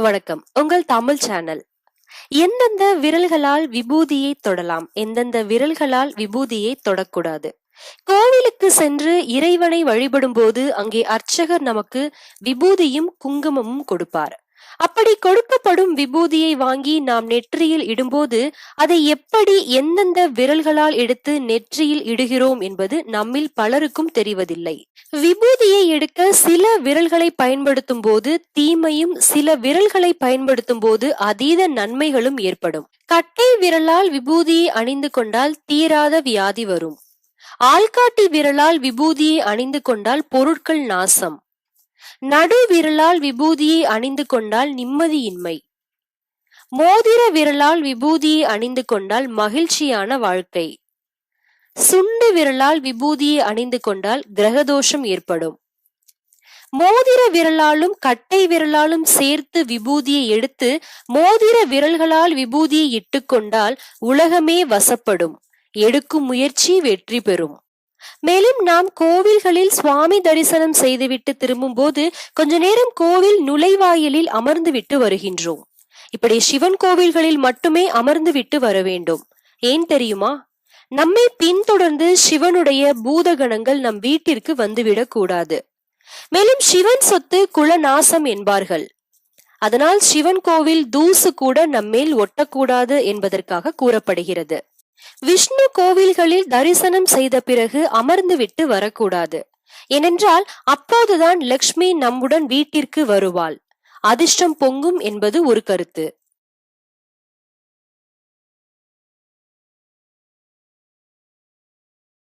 வணக்கம். உங்கள் தமிழ் சேனல். எந்தெந்த விரல்களால் விபூதியை தொடலாம்? எந்தெந்த விரல்களால் விபூதியை தொடக்கூடாது? கோவிலுக்கு சென்று இறைவனை வழிபடும் போது அங்கே அர்ச்சகர் நமக்கு விபூதியும் குங்குமமும் கொடுப்பார். அப்படி கொடுக்கப்படும் விபூதியை வாங்கி நாம் நெற்றியில் இடும்போது அதை எப்படி எந்தெந்த விரல்களால் எடுத்து நெற்றியில் இடுகிறோம் என்பது நம்மில் பலருக்கும் தெரிவதில்லை. விபூதியை எடுக்க சில விரல்களை பயன்படுத்தும் போது தீமையும் சில விரல்களை பயன்படுத்தும் போது அதீத நன்மைகளும் ஏற்படும். கட்டை விரலால் விபூதியை அணிந்து கொண்டால் தீராத வியாதி வரும். ஆள்காட்டி விரலால் விபூதியை அணிந்து கொண்டால் பொருட்கள் நாசம். நடுவிரலால் விபூதியை அணிந்து கொண்டால் நிம்மதியின்மை. மோதிர விரலால் விபூதியை அணிந்து கொண்டால் மகிழ்ச்சியான வாழ்க்கை. சுண்டு விரலால் விபூதியை அணிந்து கொண்டால் கிரகதோஷம் ஏற்படும். மோதிர விரலாலும் கட்டை விரலாலும் சேர்த்து விபூதியை எடுத்து மோதிர விரல்களால் விபூதியை இட்டுக்கொண்டால் உலகமே வசப்படும். எடுக்கும் முயற்சி வெற்றி பெறும். மேலும் நாம் கோவில்களில் சுவாமி தரிசனம் செய்துவிட்டு திரும்பும்போது கொஞ்ச நேரம் கோவில் நுழைவாயிலில் அமர்ந்து விட்டு வருகின்றோம். இப்படி சிவன் கோவில்களில் மட்டுமே அமர்ந்து விட்டு வர வேண்டும். ஏன் தெரியுமா? நம்மை பின்தொடர்ந்து சிவனுடைய பூதகணங்கள் நம் வீட்டிற்கு வந்துவிடக் கூடாது. மேலும் சிவன் சொத்து குலநாசம் என்பார்கள். அதனால் சிவன் கோவில் தூசு கூட நம்மேல் ஒட்டக்கூடாது என்பதற்காக கூறப்படுகிறது. விஷ்ணு கோவில்களில் தரிசனம் செய்த பிறகு அமர்ந்து விட்டு வரக்கூடாது. ஏனென்றால் அப்போதுதான் லக்ஷ்மி நம்முடன் வீட்டிற்கு வருவாள். அதிர்ஷ்டம் பொங்கும் என்பது ஒரு கருத்து.